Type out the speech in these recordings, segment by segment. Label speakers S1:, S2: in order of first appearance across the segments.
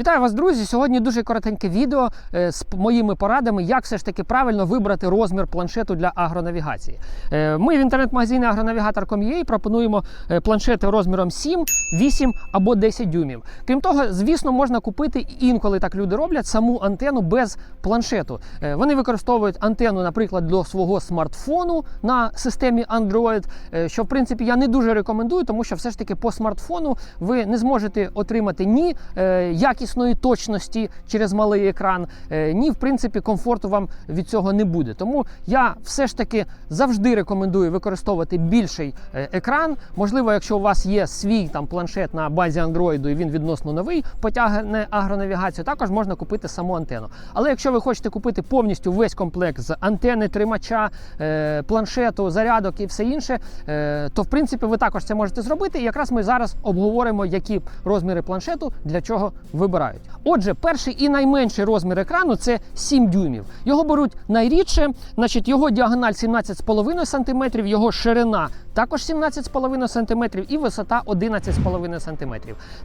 S1: Вітаю вас, друзі! Сьогодні дуже коротеньке відео е, з моїми порадами, як все ж таки правильно вибрати розмір планшету для агронавігації. Е, Ми в інтернет-магазині агронавігатор.com.ua пропонуємо е, планшети розміром 7, 8 або 10 дюймів. Крім того, звісно, можна купити інколи так люди роблять саму антенну без планшету. Вони використовують антенну, наприклад, до свого смартфону на системі Android, що в принципі я не дуже рекомендую, тому що все ж таки по смартфону ви не зможете отримати ні е, якісної точності через малий екран, е, ні в принципі комфорту вам від цього не буде. Тому я все ж таки завжди рекомендую використовувати більший е, екран. Можливо, якщо у вас є свій там планшет на базі Android і він відносно новий, потягне агронавігацію, також можна купити саму антенну. Але якщо ви хочете купити повністю весь комплект з антени, тримача, е, планшету, зарядок і все інше, то в принципі ви також це можете зробити. І якраз ми зараз обговоримо, які розміри планшету для чого вибирають. Отже, перший і найменший розмір екрану це 7 дюймів. Його беруть найрідше, значить його діагональ 17,5 см, його ширина також 17,5 см і висота 11,5 см.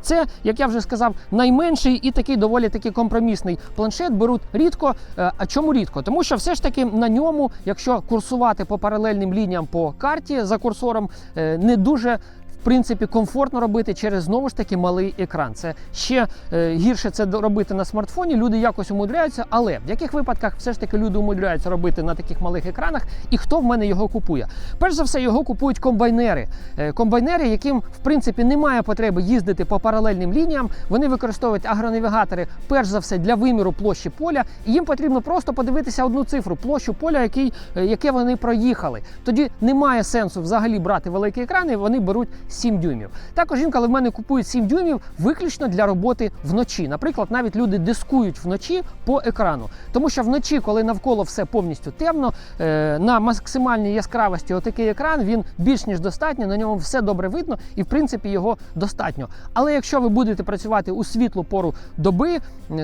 S1: Це, як я вже сказав, найменший і такий доволі таки компромісний планшет беруть рідко. Е, А чому рідко? Тому що все ж таки на ньому, якщо курсувати по паралельним лініям по карті за курсором, е, не дуже. Принципі, комфортно робити через знову ж таки малий екран. Це ще е, гірше це робити на смартфоні. Люди якось умудряються, але в яких випадках все ж таки люди умудряються робити на таких малих екранах, і хто в мене його купує? Перш за все, його купують комбайнери. Е, комбайнери, яким в принципі немає потреби їздити по паралельним лініям. Вони використовують агронавігатори, перш за все, для виміру площі поля. І їм потрібно просто подивитися одну цифру площу поля, який, е, яке вони проїхали. Тоді немає сенсу взагалі брати великі екрани. Вони беруть 7 дюймів. Також інколи в мене купують 7 дюймів виключно для роботи вночі. Наприклад, навіть люди дискують вночі по екрану, тому що вночі, коли навколо все повністю темно, е, на максимальній яскравості отакий екран він більш ніж достатньо. На ньому все добре видно, і в принципі його достатньо. Але якщо ви будете працювати у світлу пору доби,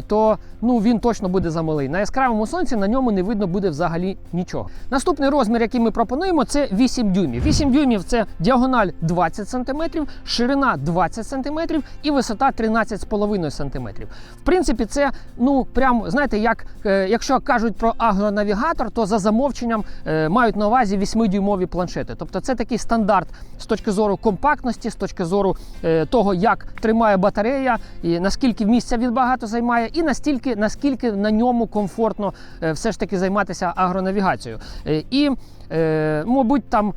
S1: то ну він точно буде замалий. На яскравому сонці на ньому не видно буде взагалі нічого. Наступний розмір, який ми пропонуємо, це 8 дюймів. 8 дюймів це діагональ 20 см, ширина 20 см і висота 13,5 см. В принципі, це ну прям знаєте, як е, якщо кажуть про агронавігатор, то за замовченням е, мають на увазі 8-дюймові планшети. Тобто це такий стандарт з точки зору компактності, з точки зору е, того, як тримає батарея, і наскільки місця він багато займає, і настільки наскільки на ньому комфортно е, все ж таки займатися агронавігацією. Е, і, е, мабуть, там.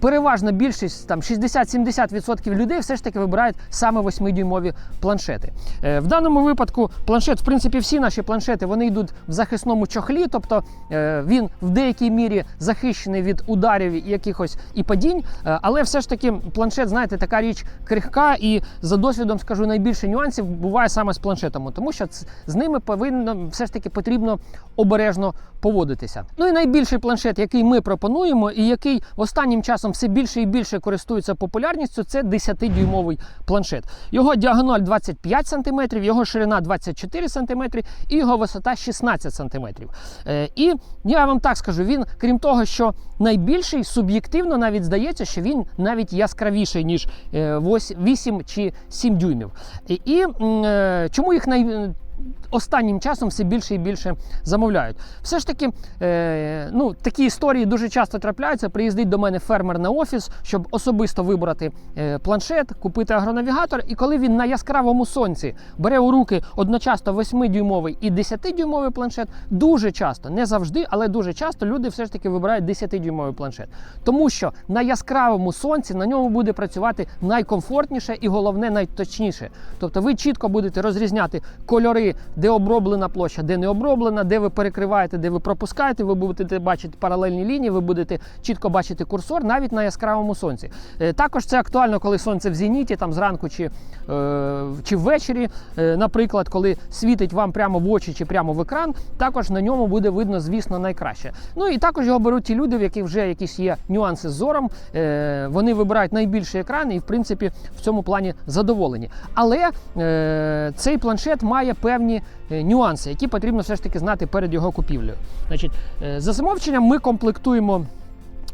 S1: Переважна більшість, там 60-70% людей все ж таки вибирають саме 8-дюймові планшети. Е, в даному випадку планшет, в принципі, всі наші планшети вони йдуть в захисному чохлі, тобто е, він в деякій мірі захищений від ударів якихось і падінь. Е, але все ж таки планшет, знаєте, така річ крихка, і за досвідом скажу, найбільше нюансів буває саме з планшетами, тому що з ними повинно все ж таки потрібно обережно поводитися. Ну і найбільший планшет, який ми пропонуємо, і який останнім часом все більше і більше користується популярністю, це 10-дюймовий планшет. Його діагональ 25 см, його ширина 24 см і його висота 16 см. Е, і я вам так скажу, він, крім того, що найбільший, суб'єктивно навіть здається, що він навіть яскравіший, ніж е, 8 чи 7 дюймів. І, і е, чому їх най останнім часом все більше і більше замовляють. Все ж таки, е, ну, такі історії дуже часто трапляються. Приїздить до мене фермер на офіс, щоб особисто вибрати е, планшет, купити агронавігатор. І коли він на яскравому сонці бере у руки одночасно 8-дюймовий і 10-дюймовий планшет, дуже часто, не завжди, але дуже часто люди все ж таки вибирають 10-дюймовий планшет. Тому що на яскравому сонці на ньому буде працювати найкомфортніше і головне найточніше. Тобто ви чітко будете розрізняти кольори, де оброблена площа, де не оброблена, де ви перекриваєте, де ви пропускаєте. Ви будете бачити паралельні лінії, ви будете чітко бачити курсор навіть на яскравому сонці. Е, Також це актуально, коли сонце в зеніті, там зранку чи, е, чи ввечері, е, наприклад, коли світить вам прямо в очі чи прямо в екран, також на ньому буде видно, звісно, найкраще. Ну і також його беруть ті люди, в яких вже якісь є нюанси з зором. Вони вибирають найбільший екран і, в принципі, в цьому плані задоволені. Але цей планшет має певні е, нюанси, які потрібно все ж таки знати перед його купівлею. Значить, е, за замовченням ми комплектуємо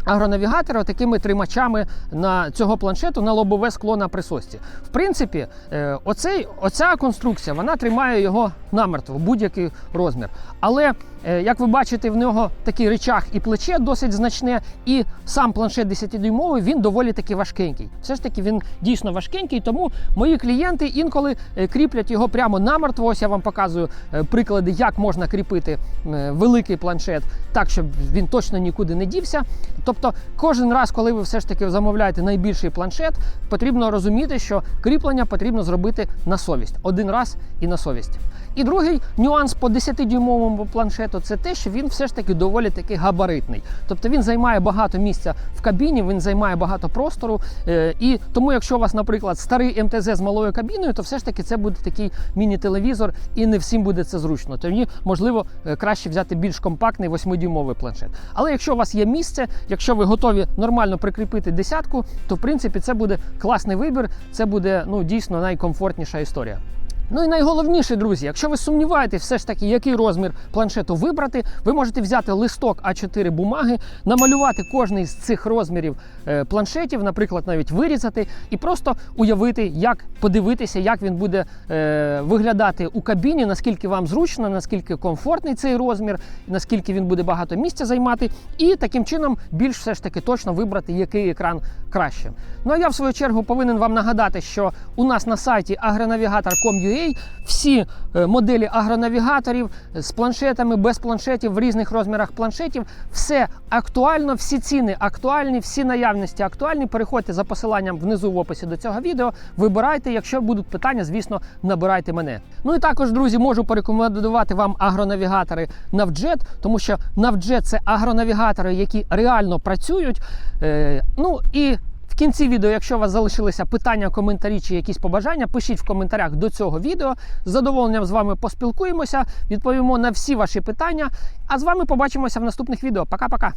S1: агронавігатора такими тримачами на цього планшету на лобове скло на присосці. В принципі, е, оцей, оця конструкція вона тримає його намертво, будь-який розмір. Але як ви бачите, в нього такий речах і плече досить значне, і сам планшет 10-дюймовий він доволі таки важкенький. Все ж таки він дійсно важкенький, тому мої клієнти інколи е, кріплять його прямо намертво. Ось я вам показую е, приклади, як можна кріпити е, великий планшет так, щоб він точно нікуди не дівся. Тобто, кожен раз, коли ви все ж таки замовляєте найбільший планшет, потрібно розуміти, що кріплення потрібно зробити на совість один раз і на совість. І другий нюанс по 10-дюймовому планшету це те, що він все ж таки доволі таки габаритний. Тобто він займає багато місця в кабіні, він займає багато простору. Е, і тому, якщо у вас, наприклад, старий МТЗ з малою кабіною, то все ж таки це буде такий міні-телевізор, і не всім буде це зручно. Тоді, можливо, е, краще взяти більш компактний 8-дюймовий планшет. Але якщо у вас є місце, якщо ви готові нормально прикріпити десятку, то в принципі це буде класний вибір, це буде ну дійсно найкомфортніша історія. Ну і найголовніше, друзі, якщо ви сумніваєтесь, все ж таки, який розмір планшету вибрати, ви можете взяти листок А4 бумаги, намалювати кожний з цих розмірів е, планшетів, наприклад, навіть вирізати, і просто уявити, як подивитися, як він буде е, виглядати у кабіні, наскільки вам зручно, наскільки комфортний цей розмір, наскільки він буде багато місця займати, і таким чином більш все ж таки точно вибрати, який екран краще. Ну а я в свою чергу повинен вам нагадати, що у нас на сайті agronavigator.com.ua всі е, моделі агронавігаторів з планшетами, без планшетів, в різних розмірах планшетів. Все актуально, всі ціни актуальні, всі наявності актуальні. Переходьте за посиланням внизу в описі до цього відео. Вибирайте. Якщо будуть питання, звісно, набирайте мене. Ну і також, друзі, можу порекомендувати вам агронавігатори Navjet, тому що Navjet – це агронавігатори, які реально працюють. Е, ну і в кінці відео, якщо у вас залишилися питання, коментарі чи якісь побажання, пишіть в коментарях до цього відео. З задоволенням з вами поспілкуємося, відповімо на всі ваші питання. А з вами побачимося в наступних відео. Пока-пока!